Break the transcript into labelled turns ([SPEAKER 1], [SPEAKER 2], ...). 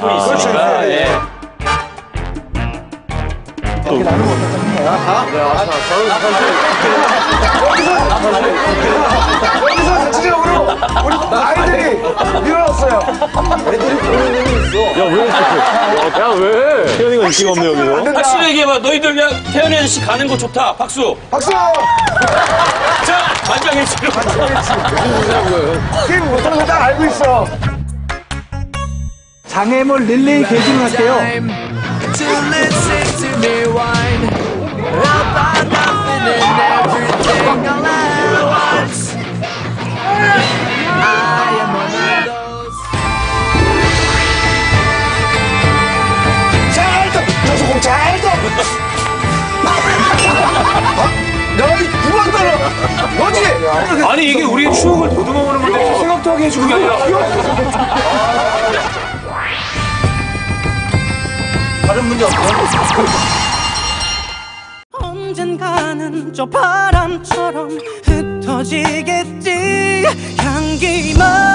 [SPEAKER 1] 또 있으니까. 예.
[SPEAKER 2] 이렇게 나누면 어떻습니까?
[SPEAKER 3] 여기서 전체적으로 우리 아이들이 밀어넣었어요.
[SPEAKER 4] 야왜
[SPEAKER 1] 태연이가 인기가 없네 여기서. 박수로 얘기해봐. 너희들 그냥 태연이 아저씨 가는 거 좋다. 박수.
[SPEAKER 3] 박수!
[SPEAKER 1] 자, 만장의 치료.
[SPEAKER 3] 팀 못하는 거 딱 알고 있어.
[SPEAKER 2] 장애물 릴레이 개진 할게요.
[SPEAKER 5] to listen to me whine about nothing and everything all at once. I am one of those.
[SPEAKER 3] 잘 더! 조소공 잘 더! 너희 두번 떨어! 뭐지?
[SPEAKER 1] 아니, 이게 우리의 추억을 보듬어 보는 건데 생각도 하게 해주는 게 아니라. 문제 없어요?
[SPEAKER 6] 언젠가는 저 바람처럼 흩어지겠지 향기만